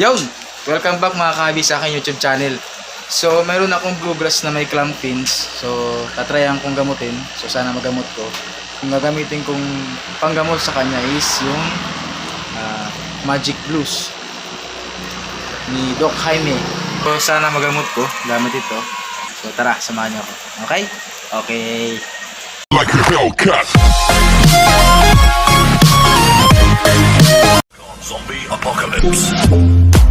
Yon! Welcome back mga kahabi sa aking YouTube channel. So, mayroon akong bluegrass na may clamp pins. So, tatryan kong gamutin. So, sana magamot ko. Yung gagamitin kong panggamot sa kanya is yung ah, Magic Blues ni Doc Jaime. So, sana magamot ko gamit ito. So, tara, samahan niyo ako. Okay? Okay. like a Hellcat. apocalypse.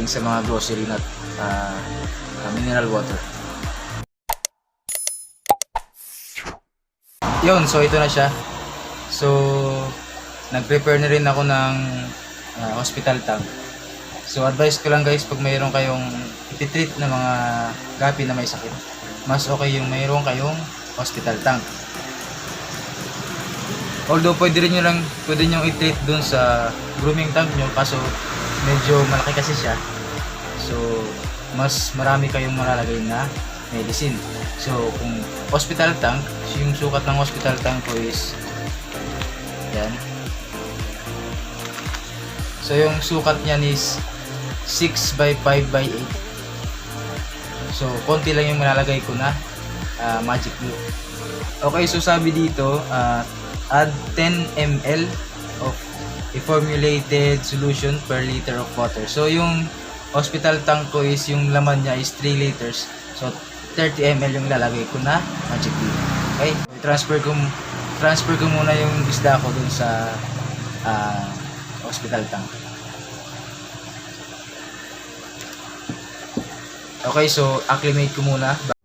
Galing sa mga grocery na ah, ah, mineral water. Yun, so ito na siya. So, nag-prepare na rin ako ng ah, hospital tank. So, advice ko lang guys, pag mayroon kayong ititreat na mga gapi na may sakit, mas okay yung mayroon kayong hospital tank. Although pwede rin nyo lang, pwede nyo i-treat dun sa grooming tank nyo, kaso medyo malaki kasi siya. So, mas marami kayong malalagay na medicine. So, kung hospital tank, yung sukat ng hospital tank ko is yan. So, yung sukat niyan is 6 by 5 by 8. So, konti lang yung malalagay ko na ah, magic glue. Okay, so sabi dito, ah, add 10 ml of formulated solution per liter of water. So, yung hospital tank ko is yung laman niya is 3 liters. So, 30 ml yung lalagay ko na magic glue. Okay? Transfer ko transfer ko muna yung isda ko dun sa ah, hospital tank. Okay, so acclimate ko muna.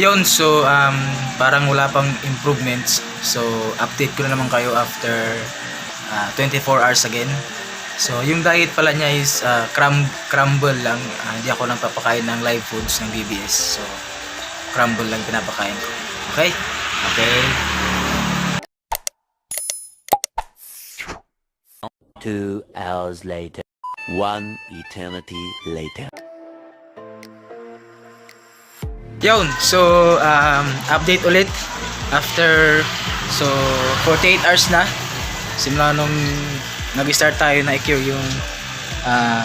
Yun, so um, parang wala pang improvements. So update ko na naman kayo after ah, 24 hours again. So yung diet pala niya is ah, crum- crumble lang. Ah, hindi ako nang papakain ng live foods ng BBS. So crumble lang pinapakain ko. Okay? Okay. Two hours later. One eternity later. Yun, so um, update ulit after so 48 hours na. Simula nung nag-start tayo na i-cure yung uh,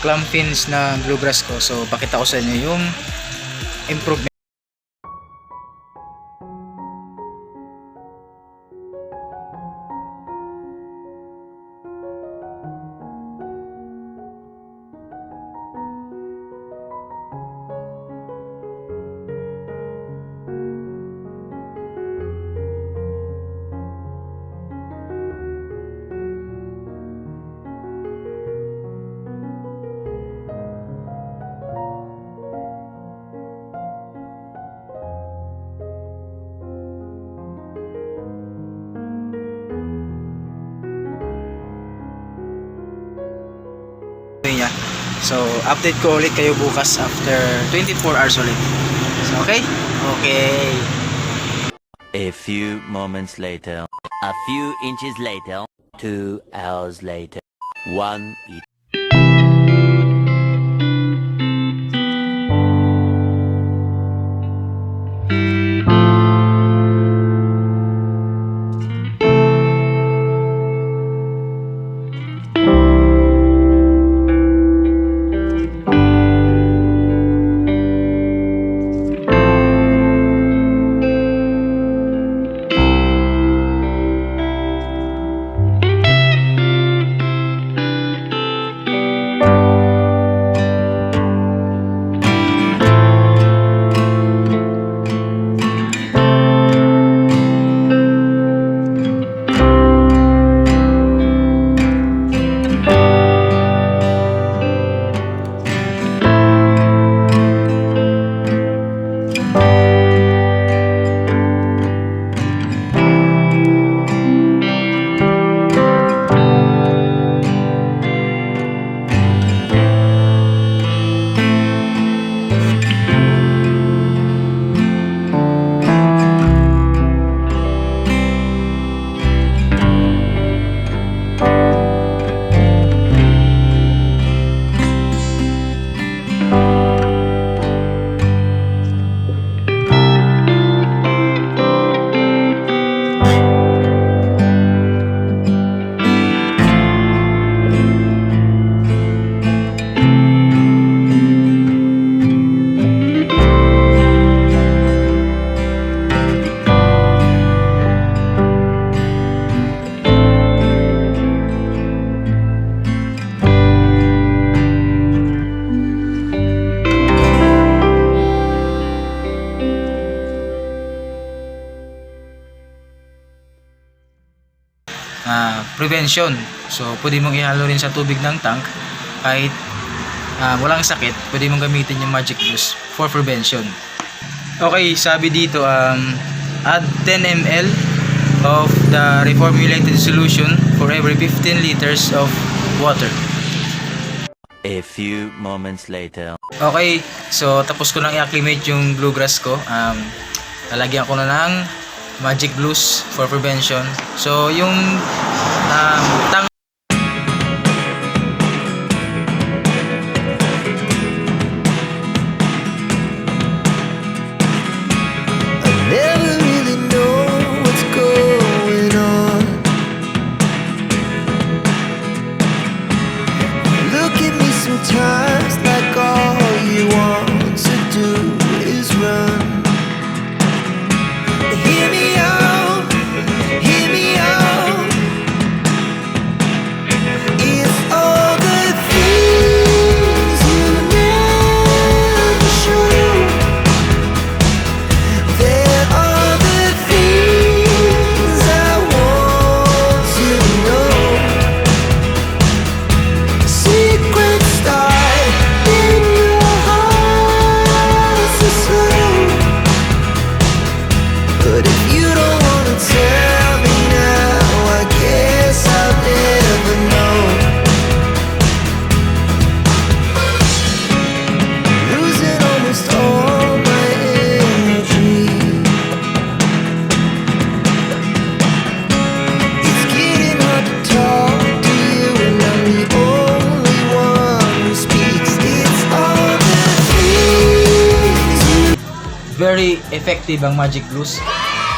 clam fins na bluegrass ko. So pakita ko sa inyo yung improvement So, update ko ulit kayo bukas after 24 hours ulit. So, okay? Okay. A few moments later. A few inches later. Two hours later. One prevention. So, pwede mong ihalo rin sa tubig ng tank kahit ah, walang sakit, pwede mong gamitin yung magic juice for prevention. Okay, sabi dito, um, add 10 ml of the reformulated solution for every 15 liters of water. A few moments later. Okay, so tapos ko nang i-acclimate yung bluegrass ko. Um, lalagyan ko na ng magic blues for prevention. So, yung um, effective ang magic glues.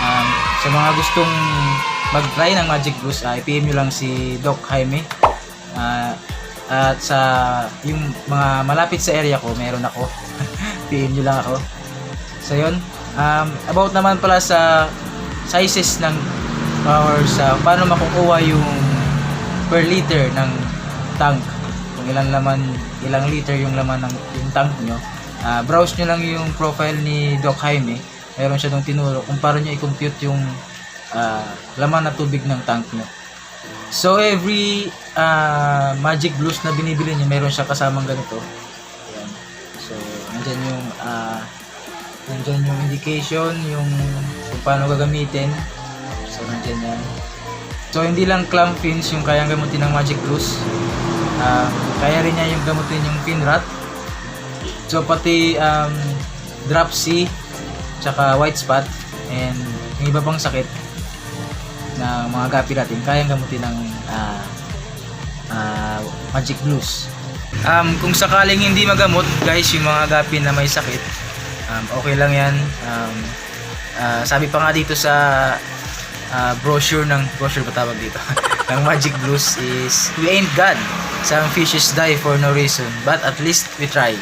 Um, sa mga gustong mag-try ng magic glues, uh, i-PM nyo lang si Doc Jaime. Ah, at sa yung mga malapit sa area ko, meron ako. PM nyo lang ako. So yun. Um, about naman pala sa sizes ng or sa paano makukuha yung per liter ng tank. Kung ilang laman, ilang liter yung laman ng yung tank nyo. Ah, browse nyo lang yung profile ni Doc Jaime. Meron siya dong tinuro kung paano nyo i-compute yung ah, laman na tubig ng tank nyo. So every ah, magic blues na binibili niyo, meron siya kasamang ganito. Ayan. So nandiyan yung ah nandiyan yung indication, yung kung paano gagamitin. So nandiyan yan. So hindi lang clamp fins yung kayang gamutin ng magic blues. Ah, kaya rin niya yung gamutin yung pin rot. So pati um, drop C tsaka white spot and yung iba pang sakit na mga gapi natin kayang gamutin ng ah, ah, magic blues. Um, kung sakaling hindi magamot, guys, yung mga gapi na may sakit, um, okay lang yan. Um, ah, sabi pa nga dito sa ah, brochure ng brochure ba tawag dito ng magic blues is we ain't God. Some fishes die for no reason, but at least we try.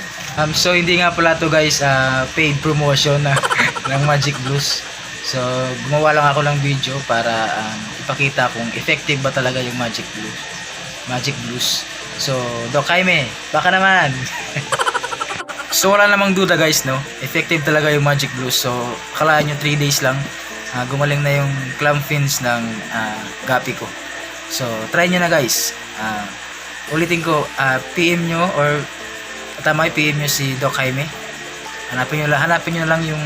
Um, so hindi nga pala to guys ah, paid promotion na ng magic blues. So gumawa lang ako ng video para um, ipakita kung effective ba talaga yung magic blues. Magic blues. So, Doc Jaime, baka naman. so wala namang duda guys, no? Effective talaga yung magic blues. So, kalaan nyo 3 days lang. ah, gumaling na yung clam fins ng ah, gapi ko. So, try nyo na guys. Ah, ulitin ko, ah, PM nyo or tama yung PM nyo si Doc Jaime. Hanapin nyo lang, hanapin nyo lang yung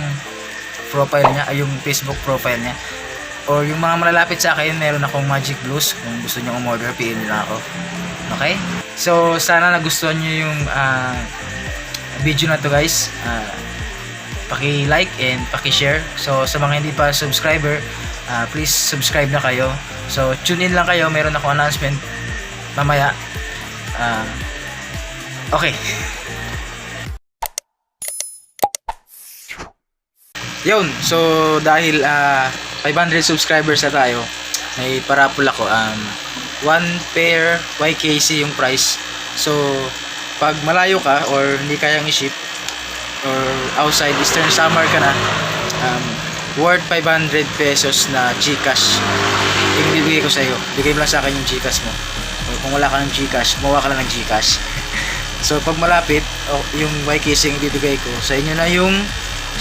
profile niya, ay yung Facebook profile niya. Or yung mga malalapit sa akin, meron akong Magic Blues. Kung gusto nyo umorder, PM nyo lang ako. Okay? So, sana nagustuhan nyo yung ah, video na to guys. Ah, paki-like and paki-share. So, sa mga hindi pa subscriber, ah, please subscribe na kayo. So, tune in lang kayo. Meron ako announcement mamaya. Ah, okay. Yun, so dahil ah 500 subscribers na tayo, may parapol ako. Um, one pair YKC yung price. So, pag malayo ka or hindi kayang i-ship or outside Eastern Summer ka na, um, worth 500 pesos na Gcash yung ko sa iyo. Bigay mo lang sa akin yung Gcash mo. O kung wala ka ng Gcash, gumawa ka lang ng Gcash. So, pag malapit, o, yung YKC yung bibigay ko, sa inyo na yung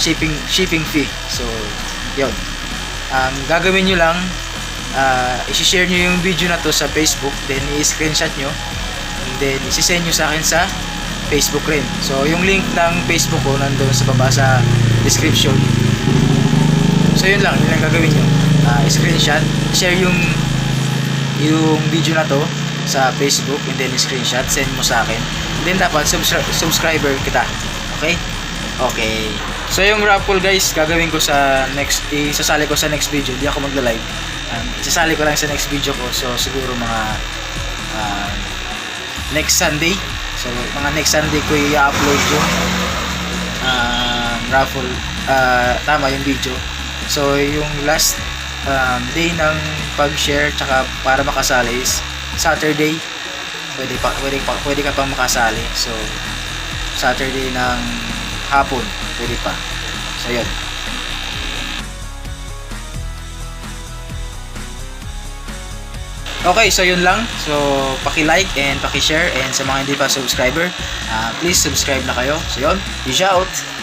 shipping shipping fee. So, yun. Um, gagawin nyo lang, uh, isi-share nyo yung video na to sa Facebook, then i-screenshot nyo, and then isi-send nyo sa akin sa Facebook rin. So, yung link ng Facebook ko nandun sa baba sa description. So, yun lang, yun lang gagawin nyo. Uh, screenshot, share yung yung video na to sa Facebook and then screenshot, send mo sa akin. Then dapat subscri- subscriber kita. Okay? Okay. So yung raffle guys, gagawin ko sa next, isasali ko sa next video. Hindi ako magla-live. Um, isasali ko lang sa next video ko. So siguro mga uh, next Sunday. So mga next Sunday ko i-upload yung uh, raffle. Uh, tama yung video. So yung last um, day ng pag-share tsaka para makasali is Saturday. Pwede pa pwede pa pwede ka pang makasali. So Saturday ng hapon, pwede pa. So, yun. Okay, so yun lang. So, paki-like and paki-share and sa mga hindi pa subscriber, uh, please subscribe na kayo. So, yun. Peace out!